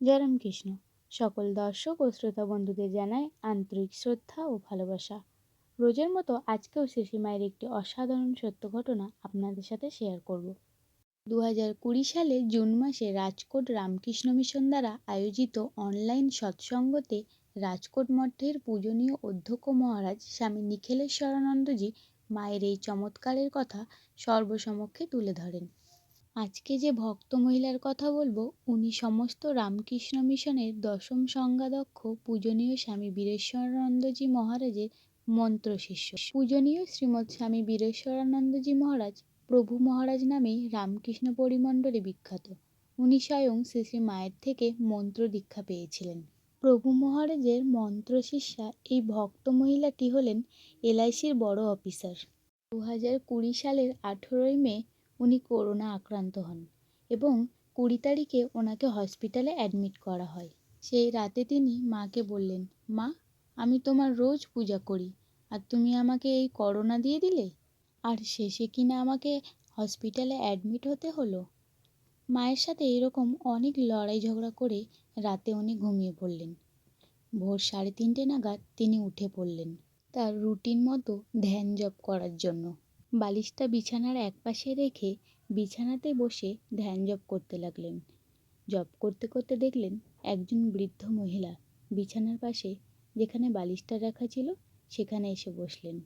জয় রামকৃষ্ণ সকল দর্শক ও শ্রোতা বন্ধুদের জানাই আন্তরিক শ্রদ্ধা ও ভালোবাসা। রোজের মতো আজকেও শ্রী মায়ের একটি অসাধারণ সত্য ঘটনা আপনাদের সাথে শেয়ার করব। দু হাজার কুড়ি সালে জুন মাসে রাজকোট রামকৃষ্ণ মিশন দ্বারা আয়োজিত অনলাইন সৎসঙ্গতে রাজকোট মঠের পূজনীয় অধ্যক্ষ মহারাজ স্বামী নিখিলেশ্বরানন্দজি মায়ের এই চমৎকারের কথা সর্বসমক্ষে তুলে ধরেন। আজকে যে ভক্ত মহিলার কথা বলব, উনি সমস্ত রামকৃষ্ণ মিশনের দশম সংজ্ঞাদক্ষ পূজনীয় স্বামী বীরেশ্বরানন্দজি মহারাজের মন্ত্র শিষ্য। পূজনীয় শ্রীমৎ স্বামী বীরেশ্বরানন্দজি মহারাজ প্রভু মহারাজ নামেই রামকৃষ্ণ পরিমণ্ডলে বিখ্যাত। উনি স্বয়ং শ্রী শ্রী মায়ের থেকে মন্ত্র দীক্ষা পেয়েছিলেন। প্রভু মহারাজের মন্ত্র শিষ্যা এই ভক্ত মহিলাটি হলেন এলআইসির বড় অফিসার। দু হাজার কুড়ি সালের আঠেরোই মে উনি করোনা আক্রান্ত হন এবং কুড়ি তারিখে ওনাকে হসপিটালে অ্যাডমিট করা হয়। সেই রাতে তিনি মাকে বললেন, মা, আমি তোমার রোজ পূজা করি, আর তুমি আমাকে এই করোনা দিয়ে দিলে? আর শেষে কিনা আমাকে হসপিটালে অ্যাডমিট হতে হলো? মায়ের সাথে এরকম অনেক লড়াই ঝগড়া করে রাতে উনি ঘুমিয়ে পড়লেন। ভোর সাড়ে তিনটে নাগাদ তিনি উঠে পড়লেন তার রুটিন মতো ধ্যান জপ করার জন্য। বালিশটা বিছানার একপাশে রেখে বিছানাতে বসে ধ্যান জপ করতে লাগলেন। জপ করতে করতে দেখলেন একজন বৃদ্ধ মহিলা বিছানার পাশে যেখানে বালিশটা রাখা ছিল সেখানে এসে বসলেন।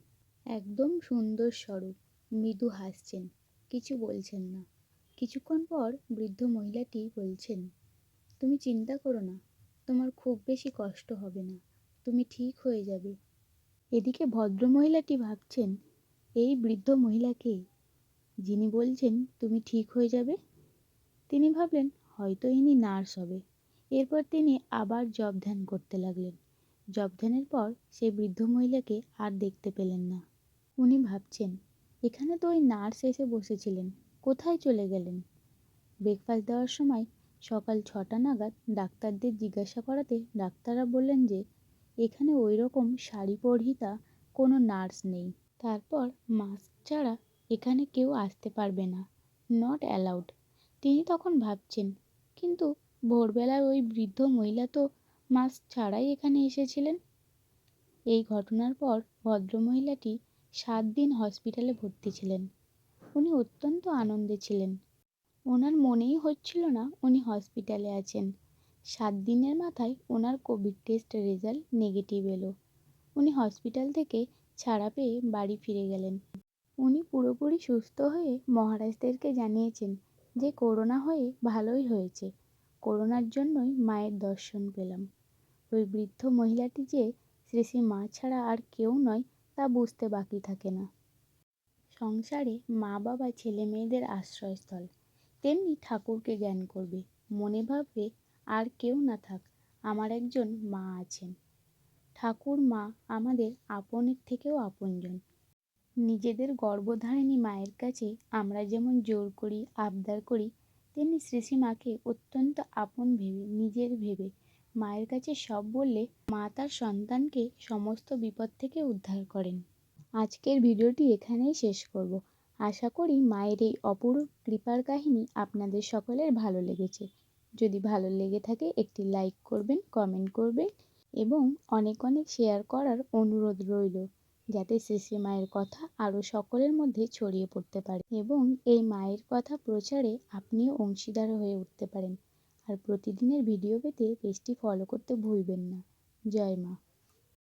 একদম সুন্দর স্বরূপ, মৃদু হাসছেন, কিছু বলছেন না। কিছুক্ষণ পর বৃদ্ধ মহিলাটি বলছেন, তুমি চিন্তা করো না, তোমার খুব বেশি কষ্ট হবে না, তুমি ঠিক হয়ে যাবে। এদিকে ভদ্রমহিলাটি ভাবছেন এই বৃদ্ধ মহিলাকে? যিনি বলছেন, তুমি ঠিক হয়ে যাবে? তিনি ভাবলেন, হয়তো ইনি নার্স হবে। এরপর তিনি আবার জব ধ্যান করতে লাগলেন। জব ধ্যানের পর সেই বৃদ্ধ মহিলাকে আর দেখতে পেলেন না। উনি ভাবছেন, এখানে তো ওই নার্স এসে বসেছিলেন, কোথায় চলে গেলেন? ব্রেকফাস্ট দেওয়ার সময় সকাল ছটা নাগাদ ডাক্তারদের জিজ্ঞাসা করাতে ডাক্তাররা বললেন যে, এখানে ওই রকম শাড়ি পরিহিতা কোনো নার্স নেই। তারপর মাস্ক ছাড়া এখানে কেউ আসতে পারবে না নট অ্যালাউড তিনি তখন ভাবছেন, কিন্তু ভোরবেলার ওই বৃদ্ধ মহিলা তো মাস্ক ছাড়াই এখানে এসেছিলেন? এই ঘটনার পর ভদ্রমহিলাটি সাত দিন হসপিটালে ভর্তি ছিলেন। উনি অত্যন্ত আনন্দে ছিলেন। ওনার মনেই হচ্ছিল না উনি হসপিটালে আছেন। সাত দিনের মাথায় ওনার কোভিড টেস্ট রেজাল্ট নেগেটিভ এলো। উনি হসপিটাল থেকে ছাড়া পেয়ে বাড়ি ফিরে গেলেন। উনি পুরোপুরি সুস্থ হয়ে মহারাজদেরকে জানিয়েছেন যে করোনা হয়ে ভালোই হয়েছে। করোনার জন্যই মায়ের দর্শন পেলাম। ওই বৃদ্ধ মহিলাটি যে শ্রী শ্রী মা ছাড়া আর কেউ নয়, তা বুঝতে বাকি থাকে না। সংসারে মা বাবা, ছেলে মেয়েদের আশ্রয়স্থল। তেমনি ঠাকুরকে জ্ঞান করবে। মনে ভাববে, আর কেউ না থাক, আমার একজন মা আছেন। ঠাকুর মা আমাদের আপনের থেকেও আপনজন। নিজেদের গর্ভধারিণী মায়ের কাছে আমরা যেমন জোর করি, আবদার করি, তেমনি শ্রী মাকে অত্যন্ত আপন ভেবে, নিজের ভেবে মায়ের কাছে সব বললে মা তার সন্তানকে সমস্ত বিপদ থেকে উদ্ধার করেন। আজকের ভিডিওটি এখানেই শেষ করব। আশা করি মায়ের এই অপরূপ কৃপার কাহিনী আপনাদের সকলের ভালো লেগেছে। যদি ভালো লেগে থাকে একটি লাইক করবেন, কমেন্ট করবেন এবং অনেক অনেক শেয়ার করার অনুরোধ রইল, যাতে শ্রী মায়ের কথা আরও সকলের মধ্যে ছড়িয়ে পড়তে পারে এবং এই মায়ের কথা প্রচারে আপনিও অংশীদার হয়ে উঠতে পারেন। আর প্রতিদিনের ভিডিও পেতে পেজটি ফলো করতে ভুলবেন না। জয় মা।